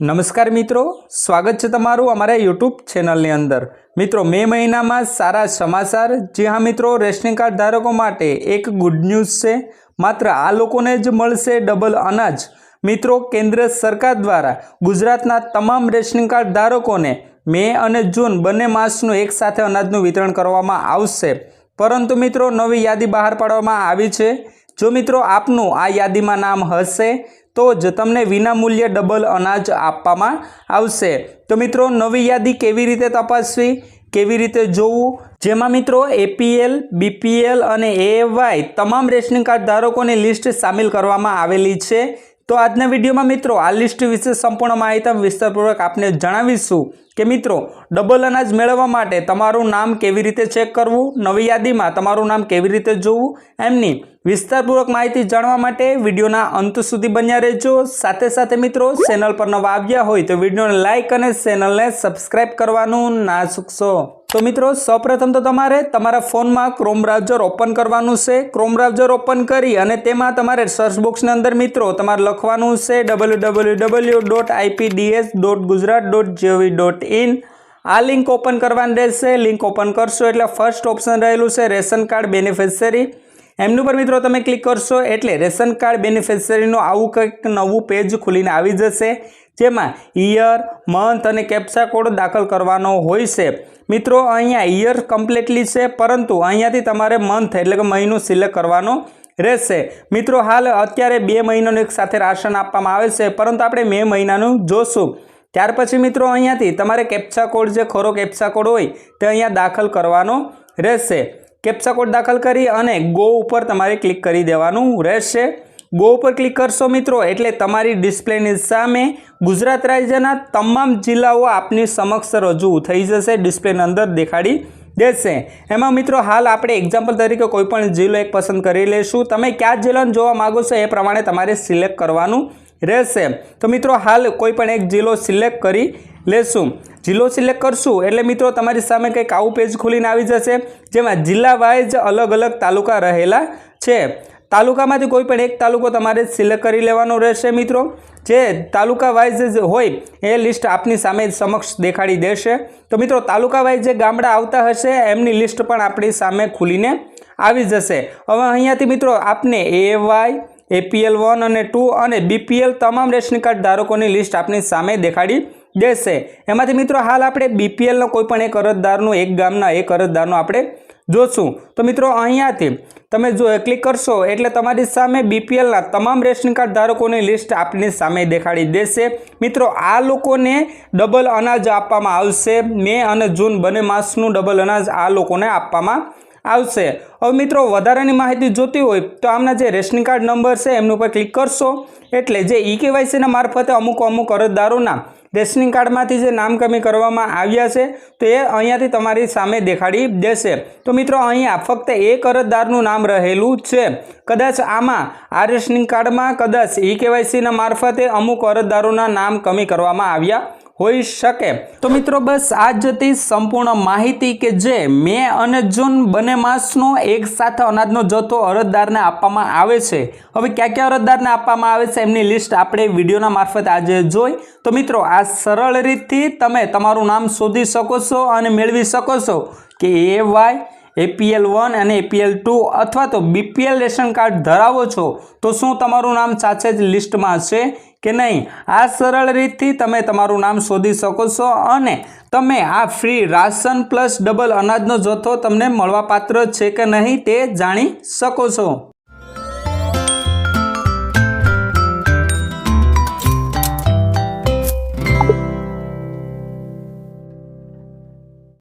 નમસ્કાર મિત્રો, સ્વાગત છે તમારું અમારા યુટ્યુબ ચેનલની અંદર. મિત્રો, મે મહિનામાં સારા સમાચાર. જી હા મિત્રો, રેશનિંગ કાર્ડ ધારકો માટે એક ગુડ ન્યૂઝ છે. માત્ર આ લોકોને જ મળશે ડબલ અનાજ. મિત્રો, કેન્દ્ર સરકાર દ્વારા ગુજરાતના તમામ રેશનિંગ કાર્ડ ધારકોને મે અને જૂન બંને માસનું એકસાથે અનાજનું વિતરણ કરવામાં આવશે. પરંતુ મિત્રો, નવી યાદી બહાર પાડવામાં આવી છે. જો મિત્રો, આપનું આ યાદીમાં નામ હશે તો જ તમને વિનામૂલ્યે ડબલ અનાજ આપવામાં આવશે. તો મિત્રો, નવી યાદી કેવી રીતે તપાસવી? કેવી રીતે જોવું? જેમાં મિત્રો એપીએલ બીપીએલ અને એવાય તમામ રેશનિંગ કાર્ડ ધારકોની લિસ્ટ સામેલ કરવામાં આવેલી છે. તો આજના વિડીયોમાં મિત્રો આ લિસ્ટ વિશે સંપૂર્ણ માહિતી વિસ્તારપૂર્વક આપને જણાવીશું કે મિત્રો, ડબલ અનાજ મેળવવા માટે તમારું નામ કેવી રીતે ચેક કરવું, નવી યાદીમાં તમારું નામ કેવી રીતે જોવું, એમની વિસ્તારપૂર્વક માહિતી જાણવા માટે વિડીયોના અંત સુધી બન્યા રહેજો. સાથે સાથે મિત્રો, ચેનલ પર નવા આવ્યા હોય તો વિડીયોને લાઇક અને ચેનલને સબસ્ક્રાઈબ કરવાનું ના ચૂકશો. તો મિત્રો, સૌપ્રથમ તો તમારે તમારા ફોનમાં ક્રોમ બ્રાઉઝર ઓપન કરવાનું છે. ક્રોમ બ્રાઉઝર ઓપન કરી અને તેમાં તમારે સર્ચ બોક્સની અંદર મિત્રો, તમારે લખવાનું છે W W W dot IPDS dot Gujarat dot GOV dot in આ લિંક ઓપન કરવાની રહેશે. લિંક ઓપન કરશો એટલે ફર્સ્ટ ઓપ્શન રહેલું છે રેશન કાર્ડ બેનિફિશરી એમનું પર મિત્રો તમે ક્લિક કરશો એટલે રેશન કાર્ડ બેનિફિશરીનું આવું કંઈક નવું પેજ ખુલીને આવી જશે. જેમાં ઈયર, મંથ અને કેપ્સા કોડ દાખલ કરવાનો હોય છે. મિત્રો, અહીંયા ઈયર કમ્પ્લીટલી છે, પરંતુ અહીંયાથી તમારે મંથ એટલે કે મહિનો સિલેક્ટ કરવાનો રહેશે. મિત્રો, હાલ અત્યારે બે મહિનાનું એક સાથે રાશન આપવામાં આવે છે, પરંતુ આપણે મે મહિનાનું જોશું. ત્યાર પછી મિત્રો, અહીંયાથી તમારે કેપ્સા કોડ જે ખરો કેપ્સા કોડ હોય, તે અહીંયા દાખલ કરવાનો રહેશે. કેપ્સા કોડ દાખલ કરી અને ગો ઉપર તમારે ક્લિક કરી દેવાનું રહેશે. ગો ઉપર ક્લિક કરશો મિત્રો, એટલે તમારી ડિસ્પ્લેની સામે ગુજરાત રાજ્યના તમામ જિલ્લાઓ આપની સમક્ષ રજૂ થઈ જશે, ડિસ્પ્લેની અંદર દેખાડી દેશે. એમાં મિત્રો, હાલ આપણે એક્ઝામ્પલ તરીકે કોઈ પણ જિલ્લો એક પસંદ કરી લઈશું. તમે કયા જિલ્લાને જોવા માગો છો એ પ્રમાણે તમારે સિલેક્ટ કરવાનું રહેશે. તો મિત્રો, હાલ કોઈ પણ એક જિલ્લો સિલેક્ટ કરી લેશું. જિલ્લો સિલેક્ટ કરશું, એટલે મિત્રો, તમારી સામે કંઈક આવું પેજ ખોલીને આવી જશે, જેમાં જિલ્લા વાઇઝ અલગ અલગ તાલુકા રહેલા છે. તાલુકામાંથી કોઈ પણ એક તાલુકો તમારે સિલેક્ટ કરી લેવાનો રહેશે મિત્રો. જે તાલુકા વાઇઝ હોય એ લિસ્ટ આપની સામે સમક્ષ દેખાડી દેશે. તો મિત્રો, તાલુકા વાઇઝ જે ગામડા આવતા હશે, એમની લિસ્ટ પણ આપણી સામે ખુલીને આવી જશે. હવે અહીંયાથી મિત્રો, આપને એ વાય એપીએલ વન અને ટુ અને બીપીએલ તમામ રેશન કાર્ડ ધારકોની લિસ્ટ આપની સામે દેખાડી દેશે. એમાંથી મિત્રો, હાલ આપણે બીપીએલનો કોઈ પણ એક અરજદારનું, એક ગામના એક અરજદારનું આપણે જોશું. તો મિત્રો, અહીંયાથી તમે જો ક્લિક કરશો એટલે તમારી સામે બીપીએલના તમામ રેશન કાર્ડ ધારકોની લિસ્ટ આપની સામે દેખાડી દેશે. મિત્રો, આ લોકોને ડબલ અનાજ આપવામાં આવશે. મે અને જૂન બંને માસનું ડબલ અનાજ આ લોકોને આપવામાં આવશે. હવે મિત્રો, વધારાની માહિતી જોતી હોય તો આમના જે રેશન કાર્ડ નંબર છે, એમનું ઉપર ક્લિક કરશો. એટલે જે ઈ કેવાયસીના મારફતે અમુક અમુક અરજદારોના રેશનિંગ કાર્ડમાંથી જે નામ કમી કરવામાં આવ્યા છે, તો એ અહીંયાથી તમારી સામે દેખાડી દેશે. તો મિત્રો, અહીંયા ફક્ત એક અરજદારનું નામ રહેલું છે. કદાચ આમાં આ રેશનિંગ કાર્ડમાં, કદાચ ઈ કેવાયસીના મારફતે અમુક અરજદારોના નામ કમી કરવામાં આવ્યા હોઈ શકે. તો મિત્રો બસ આ જ હતી સંપૂર્ણ માહિતી કે જે મે અને જૂન બંને માસનો એક સાથે અનાજનો જથ્થો અરજદારને આપવામાં આવે છે. હવે ક્યાં ક્યાં અરજદારને આપવામાં આવે છે એમની લિસ્ટ આપણે વિડીયોના મારફત આજે જોઈ. તો મિત્રો આ સરળ રીતથી તમે તમારું નામ શોધી શકો છો અને મેળવી શકો છો. કે એ વાય એપીએલ વન અને એપીએલ ટુ અથવા તો બીપીએલ રેશન કાર્ડ ધરાવો છો, તો શું તમારું નામ સાચે જ લિસ્ટમાં હશે કે નહીં? આ સરળ રીતથી તમે તમારું નામ શોધી શકો છો અને તમે આ ફ્રી રાશન પ્લસ ડબલ અનાજનો જથ્થો તમને મળવાપાત્ર છે કે નહીં તે જાણી શકો છો.